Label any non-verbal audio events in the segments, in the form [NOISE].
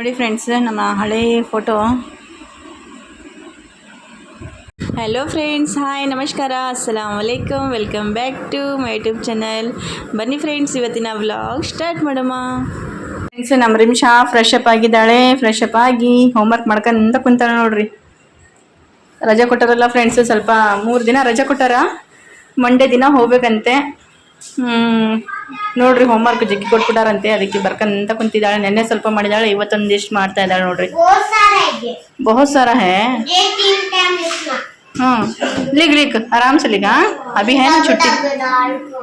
ನೋಡಿ ಫ್ರೆಂಡ್ಸ್ ನಮ್ಮ ಹಳೆ ಫೋಟೋ ಹಲೋ ಫ್ರೆಂಡ್ಸ್ ಹಾಯ್ ನಮಸ್ಕಾರ, ಅಸ್ಸಲಾಮ್ ವಲೈಕಮ್ welcome back to my YouTube channel ಬನ್ನಿ ಫ್ರೆಂಡ್ಸ್ ಇವತ್ತಿನ ವ್ಲಾಗ್ ಸ್ಟಾರ್ಟ್ ಮಾಡಮ್ಮ ಫ್ರೆಂಡ್ಸ್ ನಮ್ಮ ರಿಮಿಷಾ ಫ್ರೆಶ್ ಅಪ್ ಆಗಿದ್ದಾಳೆ ಫ್ರೆಶ್ ಅಪ್ ಆಗಿ ಹೋಮ್ವರ್ಕ್ ಮಾಡ್ಕೊಂತ ಕುಂತಾಳೆ ನೋಡ್ರಿ. ರಜೆ ಕೊಟ್ಟಾರಲ್ಲ ಫ್ರೆಂಡ್ಸು ಸ್ವಲ್ಪ ಮೂರು ದಿನ ರಜೆ ಕೊಟ್ಟಾರ ಮಂಡೇ ದಿನ ಹೋಗ್ಬೇಕಂತೆ. ನೋಡ್ರಿ ಹೋಮ್ವರ್ಕ್ ಜಗ್ಗಿ ಕೊಟ್ಬಿಟ್ಟಾರಂತೆ ಅದಕ್ಕೆ ಬರ್ಕಂತ ಕುಂತಿದ್ದಾಳೆ ನೆನ್ನೆ ಸ್ವಲ್ಪ ಮಾಡಿದಾಳೆ ಇವತ್ತೊಂದಿಷ್ಟು ಮಾಡ್ತಾ ಇದ್ದಾಳೆ ನೋಡ್ರಿ बहुत सारा है ये बहुत सारा है ये तीन टाइम लिखना हम्म लिख लिख आराम से लिख हाँ अभी है ना छुट्टी दाल को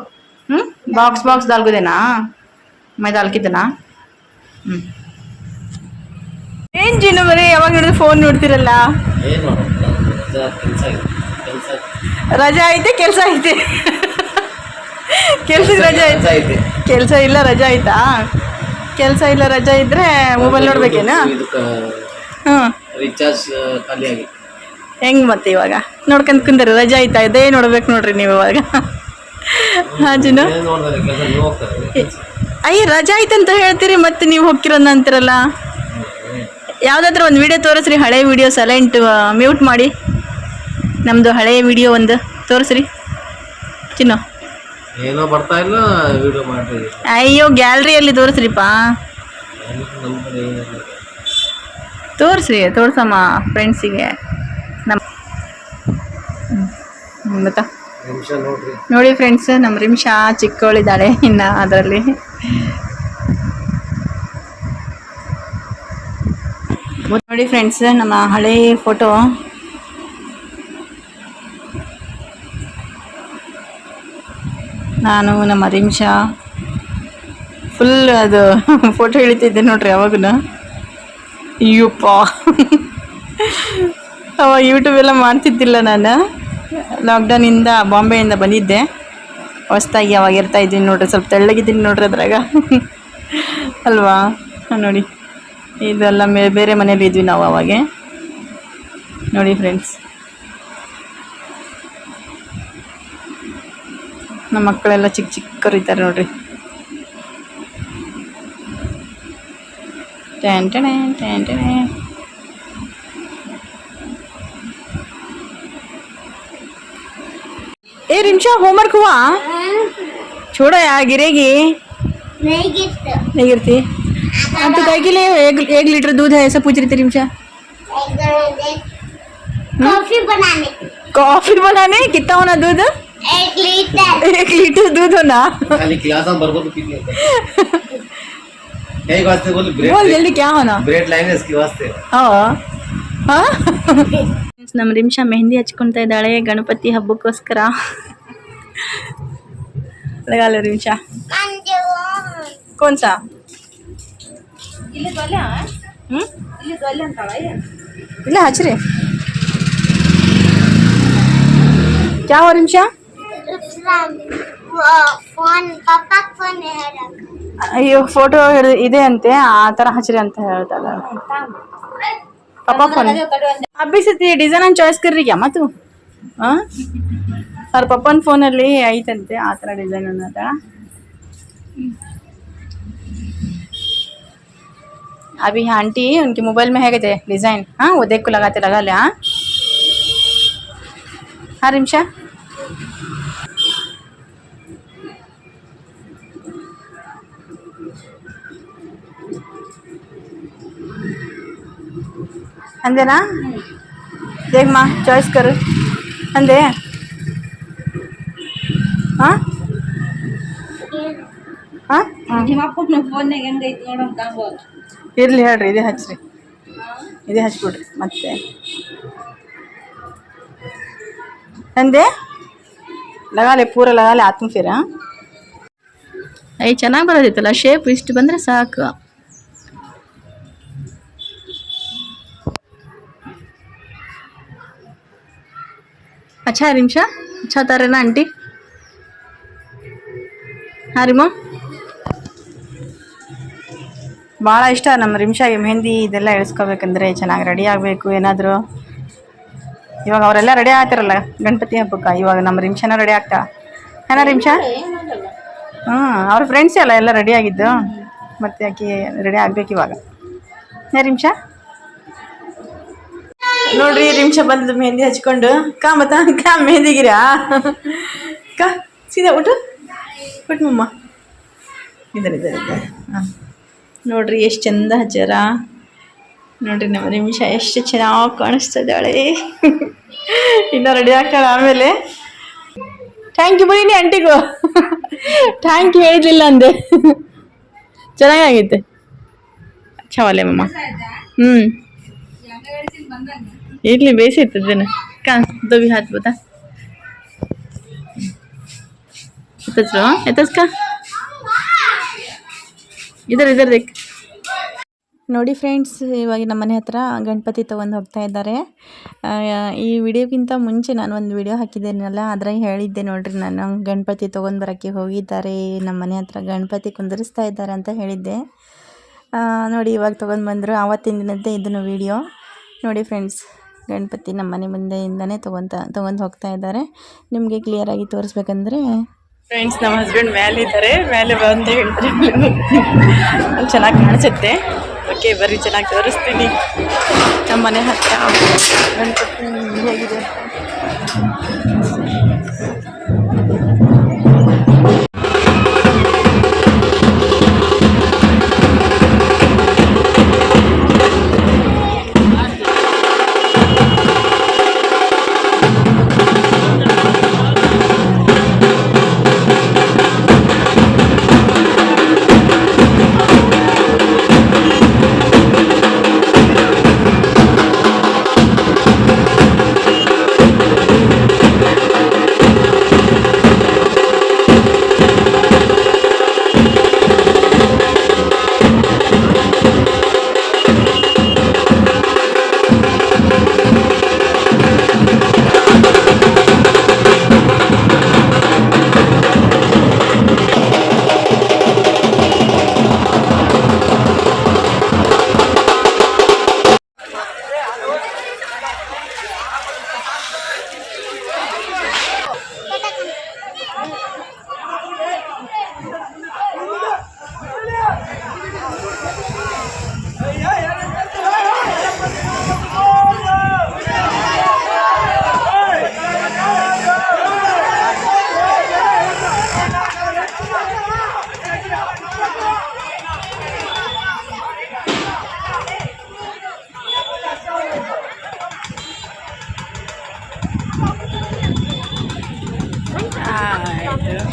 हम्म बॉक्स बॉक्स डाल को देना मैं डाल के देना ಹ್ಮ್ ಏನ್ ಜಿನು ಬರೀ ಯಾವಾಗ ನೋಡಿದ್ರೆ ಫೋನ್ ನೋಡ್ತಿರಲ್ಲ ಏನು ಕೆಲಸ ಕೆಲಸ ರಜಾ ಐತೆ ಕೆಲಸ ಐತೆ ಕೆಲ್ಸಕ್ಕೆ ರಜೆ ಆಯ್ತು ಐತೆ ಕೆಲಸ ಇಲ್ಲ ರಜಾ ಆಯ್ತಾ? ಕೆಲಸ ಇಲ್ಲ ರಜಾ ಇದ್ರೆ ಮೊಬೈಲ್ ನೋಡ್ಬೇಕೇನಾ? ಇದಕ್ಕೆ ಹ್ಞೂ ರಿಚಾರ್ಜ್ ಖಾಲಿ ಆಗಿ. ಹೆಂಗ್ ಮತ್ತೆ ಇವಾಗ? ನೋಡ್ಕೊಂಡ್ ಕುಂದ್ರಿ ರಜಾ ಆಯ್ತಾ? ಇದೇ ನೋಡ್ಬೇಕು ನೋಡ್ರಿ ನೀವು ಇವಾಗ. ಹಾಜಿನ ಕೆಲಸ ಅಯ್ಯ ರಜಾ ಆಯ್ತಂತ ಹೇಳ್ತೀರಿ ಮತ್ತೆ ನೀವು ಹೋಗ್ತಿರೋದ್ ಅಂತಿರಲ್ಲ? ಯಾವ್ದಾದ್ರು ಒಂದು ವಿಡಿಯೋ ತೋರಿಸ್ರಿ ಹಳೆ ವಿಡಿಯೋ ಸೈಲೆಂಟ್ ಮ್ಯೂಟ್ ಮಾಡಿ. ನಮ್ಮದು ಹಳೆಯ ವಿಡಿಯೋ ಒಂದು ತೋರಿಸ್ರಿ. ಚಿನ್ನು ಏನೋ ಬರ್ತಾ ಇಲ್ಲ ವಿಡಿಯೋ ಮಾಡ್ರಿ. ಅಯ್ಯೋ ಗ್ಯಾಲರಿಯಲ್ಲಿ ತೋರಿಸ್ರಿಪ್ಪ. ತೋರಿಸ್ರಿ ತೋರ್ಸಮ್ಮ ಫ್ರೆಂಡ್ಸಿಗೆ ನಮ್ಮ ಗೊತ್ತಾ? ನೋಡಿ ಫ್ರೆಂಡ್ಸ್ ನಮ್ಮ ರಿಮ್ಶಾ ಚಿಕ್ಕವಳಿದ್ದಾಳೆ ಇನ್ನು ಅದರಲ್ಲಿ. ನೋಡಿ ಫ್ರೆಂಡ್ಸ್ ನಮ್ಮ ಹಳೆ ಫೋಟೋ ನಾನು ನಮ್ಮ ರಿಮ್ಶಾ ಫುಲ್ ಅದು ಫೋಟೋ ಹಿಡಿತಿದ್ದೆ ನೋಡ್ರಿ ಅವಾಗೂ ಅಯ್ಯಪ್ಪ. ಅವಾಗ ಯೂಟ್ಯೂಬ್ ಎಲ್ಲ ಮಾಡ್ತಿದ್ದಿಲ್ಲ ನಾನು. ಲಾಕ್ಡೌನಿಂದ ಬಾಂಬೆಯಿಂದ ಬಂದಿದ್ದೆ. ಹೊಸ್ದಾಗಿ ಅವಾಗ ಇರ್ತಾ ಇದ್ದೀನಿ ನೋಡ್ರಿ, ಸ್ವಲ್ಪ ತೆಳ್ಳಗಿದ್ದೀನಿ ನೋಡ್ರಿ ಅದ್ರಾಗ. ಅಲ್ವಾ? ನೋಡಿ. ಇದೆಲ್ಲ ಮೇ ಬೇರೆ ಮನೇಲಿ ಇದ್ವಿ ನಾವು ಅವಾಗೆ. ನೋಡಿ ಫ್ರೆಂಡ್ಸ್ ನಮ್ಮ ಮಕ್ಕಳೆಲ್ಲ ಚಿಕ್ಕ ಚಿಕ್ಕರು ಇದ್ದಾರೆ ನೋಡ್ರಿ ಟ್ಯಾನ್ ಟಣೆ ಟ್ಯಾನ್ ಟಣೆ ए रिमशा होमवर्क हुआ छोड़ो यार गिरेगी नहीं गिफ्ट नहीं गिरती अब तो कह के लिए एक, एक लीटर दूध है ऐसा पूछ रही थी रिमशा कॉफी बनाने कॉफी बनाने कितना होना दूध एक लीटर एक लीटर दूध होना ಖಾಲಿ ಕ್ಲಾಸ್ ಅಂತ ಬರ್ಬೋದು ಪಿಕ್ನಿ ಅಂತ ಹೇಗೆ ವಾಸ್ತೆ ಬೋಲಿ बोल ಬ್ರೇಡ್ जल्दी क्या होना ಬ್ರೇಡ್ ಲೈನ್ ಇಸ್ಕಿ ವಾಸ್ತೆ ನಮ್ಮ ರಿಮ್ಶಾ ಮೆಹಂದಿ ಹಚ್ಕೊತಾ ಇದ್ದಾಳೆ ಗಣಪತಿ ಹಬ್ಬಕ್ಕೋಸ್ಕರ ಲಗಾಲ ರಿಮ್ಶಾ मंजू कौन सा ಹ್ಮ್ ಇಲ್ಲ ಹಚ್ರಿ क्या हो ಅಯ್ಯೋ ಫೋಟೋ ಇದೆ ಅಂತೆ ಆ ಥರ ಹಚ್ರಿ ಅಂತ ಹೇಳ್ತಾಳೆ पापा फोन अभी से ಡಿಸೈನ್ ಚಾಯ್ಸ್ ಕರ್ರಿ क्या ಮತ್ತು ಹಾಂ ಅವ್ರ ಪಪ್ಪನ ಫೋನಲ್ಲಿ ಐತಂತೆ ಆ ಥರ ಡಿಸೈನ್ ಅನ್ನೋದ अभी यहाँ आंटी उनके मोबाइल में है कहते डिज़ाइन हाँ वो देख को लगाते लगा ले हाँ हाँ रिमशा అందేనా దేమ్మా చాయిస్ కరు ಹಾಂ ಇರ್ಲಿ ಹೇಳ್ರಿ ಇದೇ ಹಚ್ಚ್ರಿ ಇದೇ ಹಚ್ಬಿಡ್ರಿ ಮತ್ತೆ. ಅಂದೆ? ಲಗಾಲೆ ಪೂರ ಲಗಾಲೆ ಆತ್ಮಫೀರ? ಐ ಚೆನ್ನಾಗಿ ಬರೋದಿತ್ತಲ್ಲ ಶೇಪ್ ಇಷ್ಟು ಬಂದರೆ ಸಾಕು. अच्छा है रिमशा अच्छा होता रहे ना आंटी हाँ रिमो ಭಾಳ ಇಷ್ಟ ನಮ್ಮ ರಿಮ್ಶಾಗೆ ಮೆಹಂದಿ ಇದೆಲ್ಲ ಇಳಿಸ್ಕೋಬೇಕಂದ್ರೆ ಚೆನ್ನಾಗಿ ರೆಡಿ ಆಗಬೇಕು ಏನಾದರೂ ಇವಾಗ ಅವರೆಲ್ಲ ರೆಡಿ ಆಗ್ತಾರಲ್ಲ ಗಣಪತಿ ಹಬ್ಬಕ್ಕೆ ಇವಾಗ ನಮ್ಮ ರಿಮ್ಶಾನ ರೆಡಿ ಆಗ್ತಾ ಏನ ರಿಮ್ಶಾ ಹ್ಞೂ ಅವ್ರ ಫ್ರೆಂಡ್ಸ್ ಎಲ್ಲ ಎಲ್ಲ ರೆಡಿ ಆಗಿದ್ದು ಮತ್ತೆ ಆಕೆ ರೆಡಿ ಆಗ್ಬೇಕು ಇವಾಗ ಹೇ ರಿಮ್ಷ ನೋಡ್ರಿ ನಿಮಿಷ ಬಂದದ್ದು ಮೆಹಂದಿ ಹಚ್ಕೊಂಡು. ಕಾ ಮತ್ತ, ಕಾ ಮೆಹಂದಿಗಿರಾ? ಕಾ, ಸೀದಾ ಊಟ? ಊಟ ಮಮ್ಮ. ಇದ್ದಾರೆ ಇದ್ದಾರೆ ಹಾಂ. ನೋಡ್ರಿ, ಎಷ್ಟು ಚಂದ ಹಚ್ಚಾರ ನೋಡ್ರಿ, ನಮ್ಮ ನಿಮಿಷ ಎಷ್ಟು ಚೆನ್ನಾಗಿ ಕಾಣಿಸ್ತಿದ್ದಾಳೆ. ಇನ್ನೂ ರೆಡಿ ಆಗ್ತಾಳೆ ಆಮೇಲೆ. ಥ್ಯಾಂಕ್ ಯು ಬರೀನಿ ಆಂಟಿಗೂ ಥ್ಯಾಂಕ್ ಯು ಹೇಳಿದ್ಲಿಲ್ಲ ಅಂದೆ. ಚೆನ್ನಾಗೈತೆ ಚವಾಲೆ ಮಮ್ಮ. ಹ್ಞೂ ಇರ್ಲಿ ಬೇಯಿಸಿರ್ತದೇನೆ ಕಾ ದೋಬಿ ಹಾಕ್ಬೋದಾ ಎತ್ತಸ್ರು ಎತ್ತಸ್ಕ? ಇದರ ಇದರ ದೇಕ್. ನೋಡಿ ಫ್ರೆಂಡ್ಸ್, ಇವಾಗ ನಮ್ಮ ಮನೆ ಹತ್ರ ಗಣಪತಿ ತೊಗೊಂಡು ಹೋಗ್ತಾ ಇದ್ದಾರೆ. ಈ ವಿಡಿಯೋಗಿಂತ ಮುಂಚೆ ನಾನು ಒಂದು ವಿಡಿಯೋ ಹಾಕಿದ್ದೇನಲ್ಲ, ಅದ್ರಾಗ ಹೇಳಿದ್ದೆ ನೋಡ್ರಿ, ನಾನು ಗಣಪತಿ ತೊಗೊಂಡು ಬರೋಕ್ಕೆ ಹೋಗಿದ್ದಾರೆ, ನಮ್ಮ ಮನೆ ಹತ್ರ ಗಣಪತಿ ಕುಂದರಿಸ್ತಾ ಇದ್ದಾರೆ ಅಂತ ಹೇಳಿದ್ದೆ. ನೋಡಿ ಇವಾಗ ತೊಗೊಂಡು ಬಂದರು ಆವತ್ತಿನ ದಿನದ್ದೇ ಇದನ್ನು ವಿಡಿಯೋ. ನೋಡಿ ಫ್ರೆಂಡ್ಸ್. ಗಣಪತಿ ನಮ್ಮ ಮನೆ ಮುಂದೆಯಿಂದನೇ ತಗೊಂತ ತೊಗೊಂಡು ಹೋಗ್ತಾ ಇದ್ದಾರೆ. ನಿಮಗೆ ಕ್ಲಿಯರ್ ಆಗಿ ತೋರಿಸ್ಬೇಕಂದ್ರೆ? ಫ್ರೆಂಡ್ಸ್ ನಮ್ಮ ಹಸ್ಬೆಂಡ್ ಮೇಲೆ ಇದ್ದಾರೆ. ಮೇಲೆ ಬಂದು ಹೇಳ್ತಾರೆ. [LAUGHS] ಚೆನ್ನಾಗಿ ಕಾಣಿಸುತ್ತೆ. ಓಕೆ ಬರ್ರಿ, ಚೆನ್ನಾಗಿ ತೋರಿಸ್ತೀನಿ. ನಮ್ಮ ಮನೆ ಹತ್ತಿರ ಗಣಪತಿ ಹೇಗಿದೆ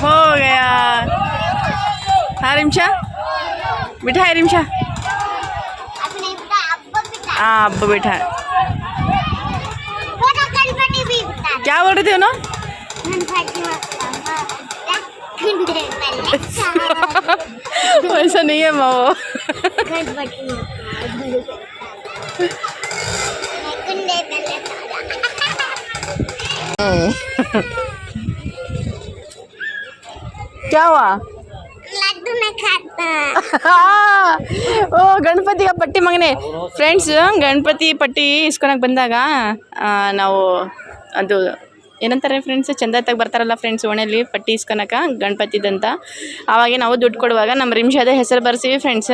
हो गया। हाँ रिमशा? बिठा है रिमशा। हाँ अब बैठा है क्या बोल रहे थे ना [LAUGHS] ऐसा नहीं है माँ [LAUGHS] [LAUGHS] क्या हुआ लड्डू में खाता ಓ ಗಣಪತಿಗೆ ಪಟ್ಟಿ ಮಗನೇ ಫ್ರೆಂಡ್ಸ್ ಗಣಪತಿ ಪಟ್ಟಿ ಇಸ್ಕೊಳಕ್ಕೆ ಬಂದಾಗ ಆ, ನಾವು ಅದು ಏನಂತಾರೆ ಫ್ರೆಂಡ್ಸ್ ಚಂದ ತಗ ಬರ್ತಾರಲ್ಲ ಫ್ರೆಂಡ್ಸ್ ಓಣೆಯಲ್ಲಿ ಪಟ್ಟಿ ಇಸ್ಕೊಳಕ ಗಣಪತಿದಂತ ಆವಾಗ ನಾವು ದುಡ್ಡು ಕೊಡುವಾಗ ನಮ್ಮ ರಿಮ್ಷಾದ ಹೆಸರು ಬರ್ಸೀವಿ ಫ್ರೆಂಡ್ಸ್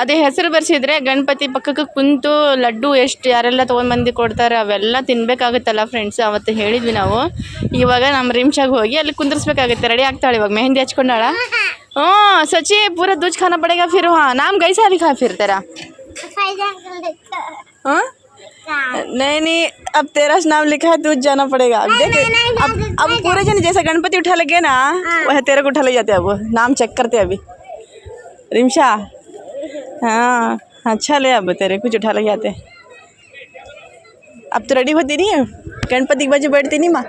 ಅದೇ ಹೆಸರು ಬರ್ಸಿದ್ರೆ ಗಣಪತಿ ಪಕ್ಕಕ್ಕೆ ಕುಂತು ಲಡ್ಡು ಎಷ್ಟು ಯಾರೆಲ್ಲ ತೊಗೊಂಡ್ಬಂದು ಕೊಡ್ತಾರೆ ಅವೆಲ್ಲ ತಿನ್ಬೇಕಾಗುತ್ತಲ್ಲ ಫ್ರೆಂಡ್ಸ್ ಅವತ್ತು ಹೇಳಿದ್ವಿ ನಾವು ಇವಾಗ ನಮ್ಮ ರಿಮ್ಷಾಗ ಹೋಗಿ ಅಲ್ಲಿ ಕುಂದಿರ್ಸ್ಬೇಕಾಗುತ್ತೆ ರೆಡಿ ಆಗ್ತಾಳೆ ಇವಾಗ ಮೆಹಂದಿ ಹಚ್ಕೊಂಡಾಳ ಹ್ಞೂ ಸಚಿ ಪೂರಾ दूज खाना पड़ेगा फिर वहाँ नाम कैसा लिखा है फिर तेरा फायदा कर लेता हाँ काम नहीं नहीं अब तेरा नाम लिखा है दूज जाना पड़ेगा अब देख नहीं, नहीं, अब नहीं, अब पूरे जन जैसा गणपति उठा लगे ना वह तेरे को उठा ले जाते हैं अब नाम चेक करते हैं अभी रिमशा हाँ अच्छा ले अब तेरे कुछ उठा लगे आते। अब तो रेडी होती नहीं है। गणपति के बाजू बैठती नहीं माँ।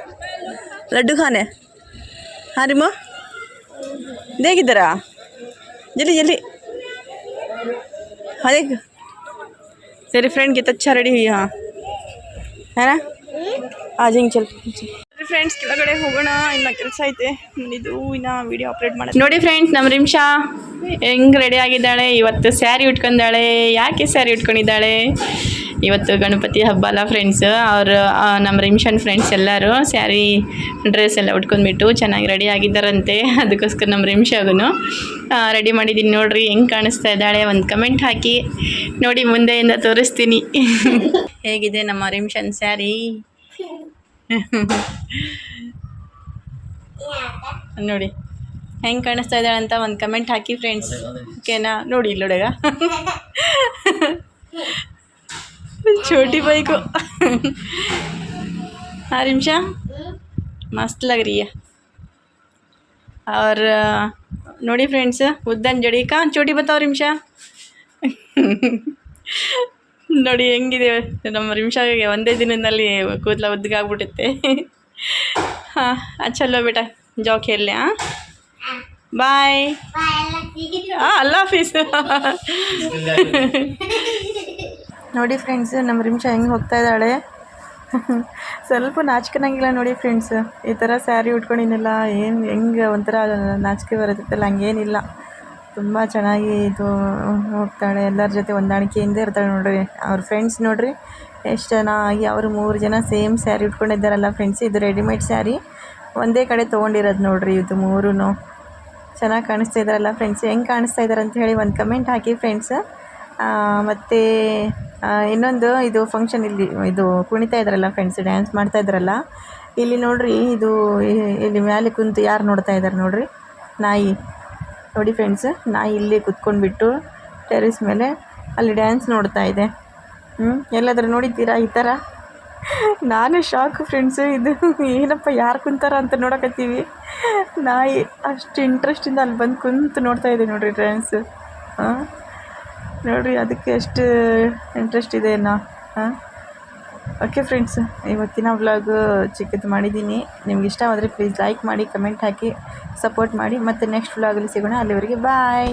लड्डू खाने। हाँ रिमो। देख इधर आ। जल्दी जल्दी। हाँ देख। तेरे फ्रेंड तो अच्छा रेडी हुई हाँ। है ना? आ जाएँगे, चल। ಫ್ರೆಂಡ್ಸ್ ಕೆಳಗಡೆ ಹೋಗೋಣ. ಇನ್ನ ಕೆಲಸ ಐತೆ. ಇದು ಇನ್ನ ವಿಡಿಯೋ ಅಪ್ಲೋಡ್ ಮಾಡಿ ನೋಡಿ ಫ್ರೆಂಡ್ಸ್ ನಮ್ಮ ರಿಮ್ಷಾ ಹೆಂಗೆ ರೆಡಿ ಆಗಿದ್ದಾಳೆ? ಇವತ್ತು ಸ್ಯಾರಿ ಉಟ್ಕೊಂಡಾಳೆ. ಯಾಕೆ ಸ್ಯಾರಿ ಉಟ್ಕೊಂಡಿದ್ದಾಳೆ? ಇವತ್ತು ಗಣಪತಿ ಹಬ್ಬ ಅಲ್ಲ ಫ್ರೆಂಡ್ಸ್ ಅವ್ರ ನಮ್ಮ ರಿಮ್ಷನ್ ಫ್ರೆಂಡ್ಸ್ ಎಲ್ಲರೂ ಸ್ಯಾರಿ ಡ್ರೆಸ್ ಎಲ್ಲ ಉಟ್ಕೊಂಡ್ಬಿಟ್ಟು ಚೆನ್ನಾಗಿ ರೆಡಿ ಆಗಿದ್ದಾರಂತೆ. ಅದಕ್ಕೋಸ್ಕರ ನಮ್ಮ ರಿಮ್ಷಾಗೂ ರೆಡಿ ಮಾಡಿದ್ದೀನಿ ನೋಡ್ರಿ. ಹೆಂಗೆ ಕಾಣಿಸ್ತಾ ಇದ್ದಾಳೆ? ಒಂದು ಕಮೆಂಟ್ ಹಾಕಿ. ನೋಡಿ ಮುಂದೆಯಿಂದ ತೋರಿಸ್ತೀನಿ. [LAUGHS] ಹೇಗಿದೆ ನಮ್ಮ ರಿಮ್ಷನ್ ಸ್ಯಾರಿ [LAUGHS] ನೋಡಿ. ಹೆಂಗೆ ಕಾಣಿಸ್ತಾ ಇದ್ದಾಳೆ ಅಂತ ಒಂದು ಕಮೆಂಟ್ ಹಾಕಿ ಫ್ರೆಂಡ್ಸ್ ಓಕೆನಾ ನೋಡಿ ಇಲ್ಲೊಡಗ ಛೋಟಿ ಬೈಕು ಆರು ನಿಮಿಷ. ಮಸ್ತ್ ಲಗ್ರಿಯ ಅವ್ರ ನೋಡಿ ಫ್ರೆಂಡ್ಸ್ ಉದ್ದನ್ ಜಡಿ. ಕಾನ್, ಚೋಟಿ ಬತಾವ್ರಿ ನಿಮಿಷ. [LAUGHS] ನೋಡಿ ಹೆಂಗಿದೆ. ನಮ್ಮ ರಿಮ್ಷಾಗೆ ಒಂದೇ ದಿನದಲ್ಲಿ ಕೂದಲ ಉದ್ದಗಾಗ್ಬಿಡುತ್ತೆ ಹಾಂ ಚಲೋ ಬೇಟ. ಜಾವ್ ಎಲ್ಲಿ ಹಾಂ ಬಾಯ್. ಹಾಂ ಅಲ್ಲ ಆಫೀಸ್. ನೋಡಿ ಫ್ರೆಂಡ್ಸ್, ನಮ್ಮ ರಿಮ್ಷಾ ಹೆಂಗೆ ಹೋಗ್ತಾ ಇದ್ದಾಳೆ. ಸ್ವಲ್ಪ ನಾಚ್ಕೊಳಂಗಿಲ್ಲ ನೋಡಿ ಫ್ರೆಂಡ್ಸ್. ಈ ಥರ ಸ್ಯಾರಿ ಉಟ್ಕೊಂಡಿನೆಲ್ಲ ಏನು ಹೆಂಗೆ ಒಂಥರ ನಾಚಿಕೆ ಬರುತ್ತಲ್ಲ ಹಂಗೇನಿಲ್ಲ. ತುಂಬ ಚೆನ್ನಾಗಿ ಇದು ಹೋಗ್ತಾಳೆ. ಎಲ್ಲರ ಜೊತೆ ಹೊಂದಾಣಿಕೆಯಿಂದ ಇರ್ತಾಳೆ ನೋಡ್ರಿ. ಅವ್ರ ಫ್ರೆಂಡ್ಸ್ ನೋಡ್ರಿ, ಎಷ್ಟು ಚೆನ್ನಾಗಿ ಅವರು ಮೂರು ಜನ ಸೇಮ್ ಸ್ಯಾರಿ ಉಟ್ಕೊಂಡಿದ್ದಾರಲ್ಲ ಫ್ರೆಂಡ್ಸ್ ಇದು ರೆಡಿಮೇಡ್ ಸ್ಯಾರಿ ಒಂದೇ ಕಡೆ ತೊಗೊಂಡಿರೋದು ನೋಡ್ರಿ ಇದು ಮೂರೂ ಚೆನ್ನಾಗಿ ಕಾಣಿಸ್ತಾ ಇದ್ದಾರಲ್ಲ ಫ್ರೆಂಡ್ಸ್ ಹೆಂಗೆ ಕಾಣಿಸ್ತಾ ಇದ್ದಾರೆ ಅಂತ ಹೇಳಿ ಒಂದು ಕಮೆಂಟ್ ಹಾಕಿ ಫ್ರೆಂಡ್ಸ್ ಮತ್ತು ಇನ್ನೊಂದು ಇದು ಫಂಕ್ಷನ್ ಇಲ್ಲಿ, ಇದು ಕುಣಿತಾ ಇದ್ದಾರಲ್ಲ ಫ್ರೆಂಡ್ಸ್ ಡ್ಯಾನ್ಸ್ ಮಾಡ್ತಾ ಇದ್ದಾರಲ್ಲ ಇಲ್ಲಿ ನೋಡ್ರಿ, ಇದು, ಇಲ್ಲಿ ಮ್ಯಾಲೆ ಕುಂತು ಯಾರು ನೋಡ್ತಾ ಇದ್ದಾರೆ ನೋಡ್ರಿ? ನಾಯಿ. ನೋಡಿ ಫ್ರೆಂಡ್ಸ್ ನಾ ಇಲ್ಲಿ ಕುತ್ಕೊಂಡ್ಬಿಟ್ಟು ಟೆರೆಸ್ ಮೇಲೆ ಅಲ್ಲಿ ಡ್ಯಾನ್ಸ್ ನೋಡ್ತಾ ಇದೆ. ಹ್ಞೂ ಎಲ್ಲಾದರೂ ನೋಡಿದ್ದೀರಾ ಈ ಥರ ನಾನು ಶಾಕ್ ಫ್ರೆಂಡ್ಸು ಇದು ಏನಪ್ಪ, ಯಾರು ಕುಂತಾರ ಅಂತ ನೋಡಕತ್ತೀವಿ. ನಾಯಿ ಅಷ್ಟು ಇಂಟ್ರೆಸ್ಟಿಂದ ಅಲ್ಲಿ ಬಂದು ಕುಂತು ನೋಡ್ತಾ ಇದೆ ನೋಡಿರಿ ಡ್ಯಾನ್ಸ್ ಹಾಂ? ನೋಡಿರಿ, ಅದಕ್ಕೆ ಎಷ್ಟು ಇಂಟ್ರೆಸ್ಟ್ ಇದೆ ನಾ ಹಾಂ? ಓಕೆ ಫ್ರೆಂಡ್ಸ್ ಇವತ್ತಿನ ವ್ಲಾಗ್ ಚಿಕ್ಕದು ಮಾಡಿದ್ದೀನಿ. ನಿಮ್ಗೆ ಇಷ್ಟ ಆದರೆ ಪ್ಲೀಸ್ ಲೈಕ್ ಮಾಡಿ ಕಮೆಂಟ್ ಹಾಕಿ ಸಪೋರ್ಟ್ ಮಾಡಿ. ಮತ್ತು ನೆಕ್ಸ್ಟ್ ವ್ಲಾಗಲ್ಲಿ ಸಿಗೋಣ. ಅಲ್ಲಿವರೆಗೆ ಬಾಯ್